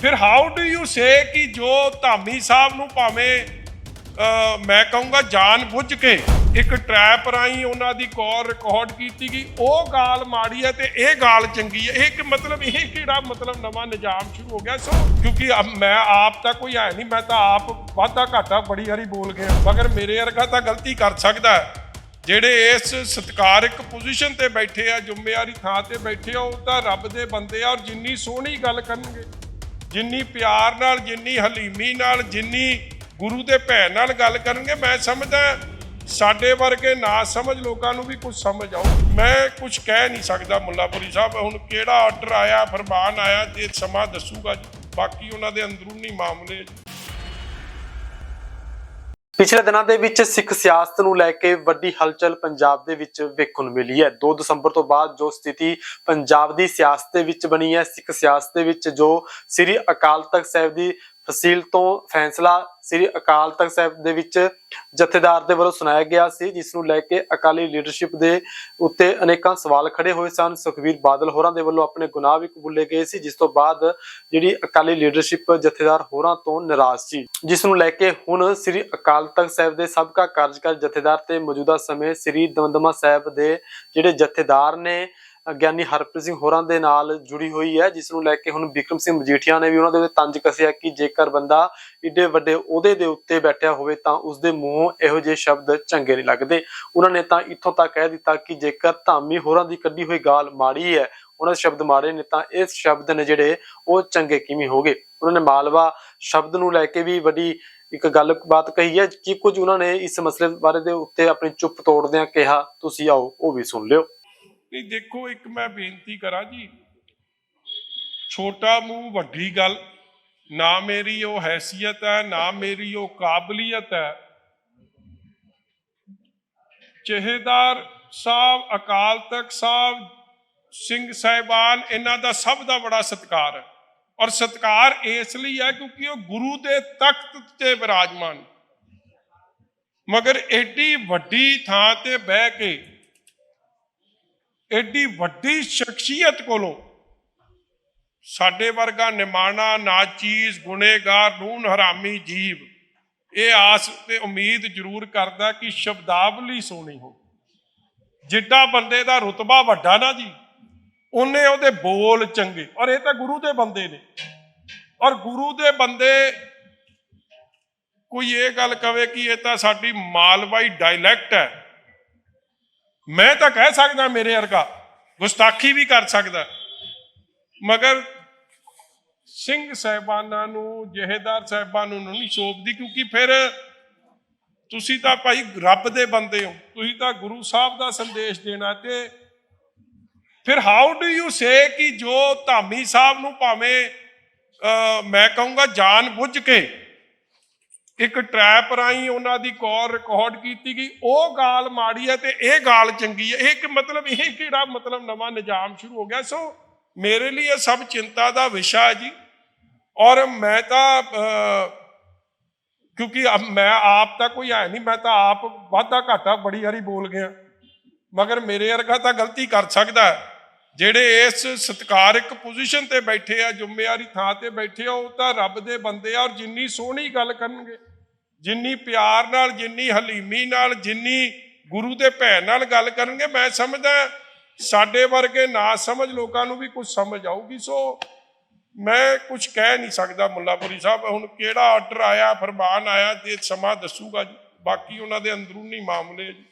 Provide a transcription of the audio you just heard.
ਫਿਰ how do you say ਕਿ ਜੋ ਧਾਮੀ ਸਾਹਿਬ ਨੂੰ ਭਾਵੇਂ ਮੈਂ ਕਹੂੰਗਾ ਜਾਣ ਬੁੱਝ ਕੇ ਇੱਕ ਟਰੈਪ ਰਾਹੀਂ ਉਹਨਾਂ ਦੀ ਕਾਲ ਰਿਕਾਰਡ ਕੀਤੀ ਗਈ, ਉਹ ਗਾਲ ਮਾੜੀ ਹੈ ਤੇ ਇਹ ਗਾਲ ਚੰਗੀ ਹੈ। ਇਹ ਕਿ ਮਤਲਬ ਇਹ ਕਿਹੜਾ ਮਤਲਬ ਨਵਾਂ ਨਿਜ਼ਾਮ ਸ਼ੁਰੂ ਹੋ ਗਿਆ? ਸੋ ਕਿਉਂਕਿ ਮੈਂ ਆਪ ਤਾਂ ਕੋਈ ਹੈ ਨਹੀਂ, ਮੈਂ ਤਾਂ ਆਪ ਵਾਧਾ ਘਾਟਾ ਬੜੀ ਵਾਰੀ ਬੋਲ ਗਿਆ, ਮਗਰ ਮੇਰੇ ਵਰਗਾ ਤਾਂ ਗਲਤੀ ਕਰ ਸਕਦਾ ਹੈ। ਜਿਹੜੇ ਇਸ ਸਤਿਕਾਰਕ ਪੋਜੀਸ਼ਨ ਤੇ ਬੈਠੇ ਆ, ਜ਼ਿੰਮੇਵਾਰੀ ਥਾਂ ਤੇ ਬੈਠੇ ਆ, ਉਹ ਤਾਂ ਰੱਬ ਦੇ ਬੰਦੇ ਆ ਔਰ ਜਿੰਨੀ ਸੋਹਣੀ ਗੱਲ ਕਰਨਗੇ। ਜਿੰਨੀ ਪਿਆਰ ਨਾਲ, ਜਿੰਨੀ ਹਲੀਮੀ ਨਾਲ, ਜਿੰਨੀ ਗੁਰੂ ਦੇ ਭੈਣ ਨਾਲ ਗੱਲ ਕਰਨਗੇ, ਮੈਂ ਸਮਝਦਾ ਸਾਡੇ ਵਰਗੇ ਨਾ ਸਮਝ ਲੋਕਾਂ ਨੂੰ ਵੀ ਕੁਝ ਸਮਝ ਆਉ ਮੈਂ ਕੁਝ ਕਹਿ ਨਹੀਂ ਸਕਦਾ ਮੁੱਲਾਪੁਰੀ ਸਾਹਿਬ, ਹੁਣ ਕਿਹੜਾ ਆਰਡਰ ਆਇਆ, ਫਰਮਾਨ ਆਇਆ, ਜੇ ਸਮਾਂ ਦੱਸੂਗਾ ਬਾਕੀ ਉਹਨਾਂ ਦੇ ਅੰਦਰੂਨੀ ਮਾਮਲੇ ਜੀ। ਪਿਛਲੇ ਦਿਨਾਂ ਦੇ ਵਿੱਚ ਸਿੱਖ ਸਿਆਸਤ ਨੂੰ ਲੈ ਕੇ ਵੱਡੀ ਹਲਚਲ ਪੰਜਾਬ ਦੇ ਵਿੱਚ ਵੇਖਣ ਨੂੰ ਮਿਲੀ ਹੈ। 2 ਦਸੰਬਰ ਤੋਂ ਬਾਅਦ ਜੋ ਸਥਿਤੀ ਪੰਜਾਬ ਦੀ ਸਿਆਸਤ ਦੇ ਵਿੱਚ ਬਣੀ ਹੈ, ਸਿੱਖ ਸਿਆਸਤ ਦੇ ਵਿੱਚ ਜੋ ਸ੍ਰੀ ਅਕਾਲ ਤਖਤ ਸਾਹਿਬ ਦੀ ਫਸੀਲ ਤੋਂ ਫੈਸਲਾ ਸ੍ਰੀ ਅਕਾਲ ਤਖਤ ਸਾਹਿਬ ਦੇ ਵਿੱਚ ਜਥੇਦਾਰ ਦੇ ਵੱਲੋਂ ਸੁਣਾਇਆ ਗਿਆ ਸੀ, ਜਿਸ ਨੂੰ ਲੈ ਕੇ ਅਕਾਲੀ ਲੀਡਰਸ਼ਿਪ ਦੇ ਉੱਤੇ ਅਨੇਕਾਂ ਸਵਾਲ ਖੜੇ ਹੋਏ ਸਨ। ਸੁਖਵੀਰ ਬਾਦਲ ਹੋਰਾਂ ਦੇ ਵੱਲੋਂ ਆਪਣੇ ਗੁਨਾਹ ਵੀ ਕਬੂਲੇ ਗਏ ਸੀ, ਜਿਸ ਤੋਂ ਬਾਅਦ ਜਿਹੜੀ ਅਕਾਲੀ ਲੀਡਰਸ਼ਿਪ ਜਥੇਦਾਰ ਹੋਰਾਂ ਤੋਂ ਨਾਰਾਜ਼ ਸੀ। ਜਿਸ ਨੂੰ ਲੈ ਕੇ ਹੁਣ ਸ੍ਰੀ ਅਕਾਲ ਤਖਤ ਸਾਹਿਬ ਦੇ ਸਾਬਕਾ ਕਾਰਜਕਾਰੀ ਜਥੇਦਾਰ ਤੇ ਮੌਜੂਦਾ ਸਮੇਂ ਸ੍ਰੀ ਦਮਦਮਾ ਸਾਹਿਬ ਦੇ ਜਿਹੜੇ ਜਥੇਦਾਰ ਨੇ ਗਿਆਨੀ ਹਰਪ੍ਰੀਤ ਸਿੰਘ ਹੋਰਾਂ ਦੇ ਨਾਲ ਜੁੜੀ ਹੋਈ ਹੈ, ਜਿਸ ਨੂੰ ਲੈ ਕੇ ਹੁਣ ਵਿਕਰਮ ਸਿੰਘ ਮਜੀਠੀਆ ਨੇ ਵੀ ਉਹਨਾਂ ਦੇ ਉੱਤੇ ਤੰਜ ਕੱਸਿਆ ਕਿ ਜੇਕਰ ਬੰਦਾ ਏਡੇ ਵੱਡੇ ਉਹਦੇ ਦੇ ਉੱਤੇ ਬੈਠਿਆ ਹੋਵੇ ਤਾਂ ਉਸ ਦੇ ਮੂੰਹੋਂ ਇਹੋ ਜਿਹੇ ਸ਼ਬਦ ਚੰਗੇ ਨਹੀਂ ਲੱਗਦੇ। ਉਹਨਾਂ ਨੇ ਤਾਂ ਇੱਥੋਂ ਤੱਕ ਕਹਿ ਦਿੱਤਾ ਕਿ ਜੇਕਰ ਧਾਮੀ ਹੋਰਾਂ ਦੀ ਕੱਢੀ ਹੋਈ ਗਾਲ ਮਾੜੀ ਹੈ, ਉਹਨਾਂ ਦੇ ਸ਼ਬਦ ਮਾੜੇ ਨੇ ਤਾਂ ਇਸ ਸ਼ਬਦ ਨੇ ਜਿਹੜੇ ਉਹ ਚੰਗੇ ਕਿਵੇਂ ਹੋਗੇ ਉਹਨਾਂ ਨੇ ਮਾਲਵਾ ਸ਼ਬਦ ਨੂੰ ਲੈ ਕੇ ਵੀ ਵੱਡੀ ਇੱਕ ਗੱਲ ਬਾਤ ਕਹੀ ਹੈ ਕਿ ਕੁਝ ਉਹਨਾਂ ਨੇ ਇਸ ਮਸਲੇ ਬਾਰੇ ਦੇ ਉੱਤੇ ਆਪਣੀ ਚੁੱਪ ਤੋੜਦਿਆਂ ਕਿਹਾ, ਤੁਸੀਂ ਆਓ, ਉਹ ਵੀ ਸੁਣ ਲਿਓ। ਨਹੀਂ ਦੇਖੋ ਇੱਕ ਮੈਂ ਬੇਨਤੀ ਕਰਾਂ ਜੀ, ਛੋਟਾ ਮੂੰਹ ਵੱਡੀ ਗੱਲ, ਨਾ ਮੇਰੀ ਉਹ ਹੈਸੀਅਤ ਹੈ, ਨਾ ਮੇਰੀ ਉਹ ਕਾਬਲੀਅਤ ਹੈ। ਜਹੇਦਾਰ ਸਾਹਿਬ, ਅਕਾਲ ਤਖਤ ਸਾਹਿਬ, ਸਿੰਘ ਸਾਹਿਬਾਨ, ਇਹਨਾਂ ਦਾ ਸਭ ਦਾ ਬੜਾ ਸਤਿਕਾਰ ਹੈ। ਔਰ ਸਤਿਕਾਰ ਇਸ ਲਈ ਹੈ ਕਿਉਂਕਿ ਉਹ ਗੁਰੂ ਦੇ ਤਖਤ ਤੇ ਵਿਰਾਜਮਾਨ ਮਗਰ ਏਡੀ ਵੱਡੀ ਥਾਂ ਤੇ ਬਹਿ ਕੇ ਐਡੀ ਵੱਡੀ ਸ਼ਖਸੀਅਤ ਕੋਲੋਂ ਸਾਡੇ ਵਰਗਾ ਨਿਮਾਣਾ, ਨਾਚੀਜ਼, ਗੁਨੇਗਾਰ ਨੂਨ ਹਰਾਮੀ ਜੀਵ, ਇਹ ਆਸ ਤੇ ਉਮੀਦ ਜ਼ਰੂਰ ਕਰਦਾ ਕਿ ਸ਼ਬਦਾਵਲੀ ਸੋਹਣੀ ਹੋ ਜਿੱਡਾ ਬੰਦੇ ਦਾ ਰੁਤਬਾ ਵੱਡਾ ਨਾ ਜੀ, ਉਹਨੇ ਉਹਦੇ ਬੋਲ ਚੰਗੇ, ਔਰ ਇਹ ਤਾਂ ਗੁਰੂ ਦੇ ਬੰਦੇ ਨੇ। ਔਰ ਗੁਰੂ ਦੇ ਬੰਦੇ ਕੋਈ ਇਹ ਗੱਲ ਕਵੇ ਕਿ ਇਹ ਤਾਂ ਸਾਡੀ ਮਾਲਵਾਈ ਡਾਇਲੈਕਟ ਹੈ। ਮੈਂ ਤਾਂ ਕਹਿ ਸਕਦਾ ਮੇਰੇ ਵਰਗਾ ਗੁਸਤਾਖੀ ਵੀ ਕਰ ਸਕਦਾ। ਮਗਰ ਸਿੰਘ ਸਾਹਿਬਾਨਾਂ ਨੂੰ ਜਹੇਦਾਰ ਸਾਹਿਬਾਨਾਂ ਨੂੰ ਨਹੀਂ ਸੋਪਦੀ ਕਿਉਂਕਿ ਫਿਰ ਤੁਸੀਂ ਤਾਂ ਭਾਈ ਰੱਬ ਦੇ ਬੰਦੇ ਹੋ। ਤੁਸੀਂ ਤਾਂ ਗੁਰੂ ਸਾਹਿਬ ਦਾ ਸੰਦੇਸ਼ ਦੇਣਾ ਤੇ ਫਿਰ ਹਾਊ ਡੂ ਯੂ ਸੇ ਕਿ ਜੋ ਧਾਮੀ ਸਾਹਿਬ ਨੂੰ ਭਾਵੇਂ ਅਹ, ਮੈਂ ਕਹੂੰਗਾ ਜਾਣ ਬੁੱਝ ਕੇ ਇੱਕ ਟਰੈਪ ਰਾਹੀਂ ਉਹਨਾਂ ਦੀ ਕਾਲ ਰਿਕਾਰਡ ਕੀਤੀ ਗਈ। ਉਹ ਗਾਲ ਮਾੜੀ ਹੈ ਤੇ ਇਹ ਗਾਲ ਚੰਗੀ ਹੈ। ਇਹ ਕਿ ਮਤਲਬ ਇਹ ਕਿਹੜਾ ਮਤਲਬ ਨਵਾਂ ਨਿਜ਼ਾਮ ਸ਼ੁਰੂ ਹੋ ਗਿਆ? ਸੋ ਮੇਰੇ ਲਈ ਇਹ ਸਭ ਚਿੰਤਾ ਦਾ ਵਿਸ਼ਾ ਹੈ ਜੀ। ਔਰ ਮੈਂ ਤਾਂ ਕਿਉਂਕਿ ਮੈਂ ਆਪ ਤਾਂ ਕੋਈ ਹੈ ਨਹੀਂ, ਮੈਂ ਤਾਂ ਆਪ ਵਾਧਾ ਘਾਟਾ ਬੜੀ ਵਾਰੀ ਬੋਲ ਗਿਆ। ਮਗਰ ਮੇਰੇ ਵਰਗਾ ਤਾਂ ਗਲਤੀ ਕਰ ਸਕਦਾ ਹੈ। ਜਿਹੜੇ ਇਸ ਸਤਿਕਾਰਕ ਪੋਜੀਸ਼ਨ ਤੇ ਬੈਠੇ ਆ, ਜ਼ਿੰਮੇਵਾਰੀ ਥਾਂ ਤੇ ਬੈਠੇ ਆ, ਉਹ ਤਾਂ ਰੱਬ ਦੇ ਬੰਦੇ ਆ ਔਰ ਜਿੰਨੀ ਸੋਹਣੀ ਗੱਲ ਕਰਨਗੇ, ਜਿੰਨੀ ਪਿਆਰ ਨਾਲ, ਜਿੰਨੀ ਹਲੀਮੀ ਨਾਲ, ਜਿੰਨੀ ਗੁਰੂ ਦੇ ਭੈਣ ਨਾਲ ਗੱਲ ਕਰਨਗੇ, ਮੈਂ ਸਮਝਦਾ ਸਾਡੇ ਵਰਗੇ ਨਾ ਸਮਝ ਲੋਕਾਂ ਨੂੰ ਵੀ ਕੁਝ ਸਮਝ ਆਊਗੀ, ਸੋ ਮੈਂ ਕੁਝ ਕਹਿ ਨਹੀਂ ਸਕਦਾ ਮੁੱਲਾਪੁਰੀ ਸਾਹਿਬ, ਹੁਣ ਕਿਹੜਾ ਆਰਡਰ ਆਇਆ, ਫਰਮਾਨ ਆਇਆ, ਤੇ ਸਮਾਂ ਦੱਸੂਗਾ ਜੀ, ਬਾਕੀ ਉਹਨਾਂ ਦੇ ਅੰਦਰੂਨੀ ਮਾਮਲੇ ਜੀ।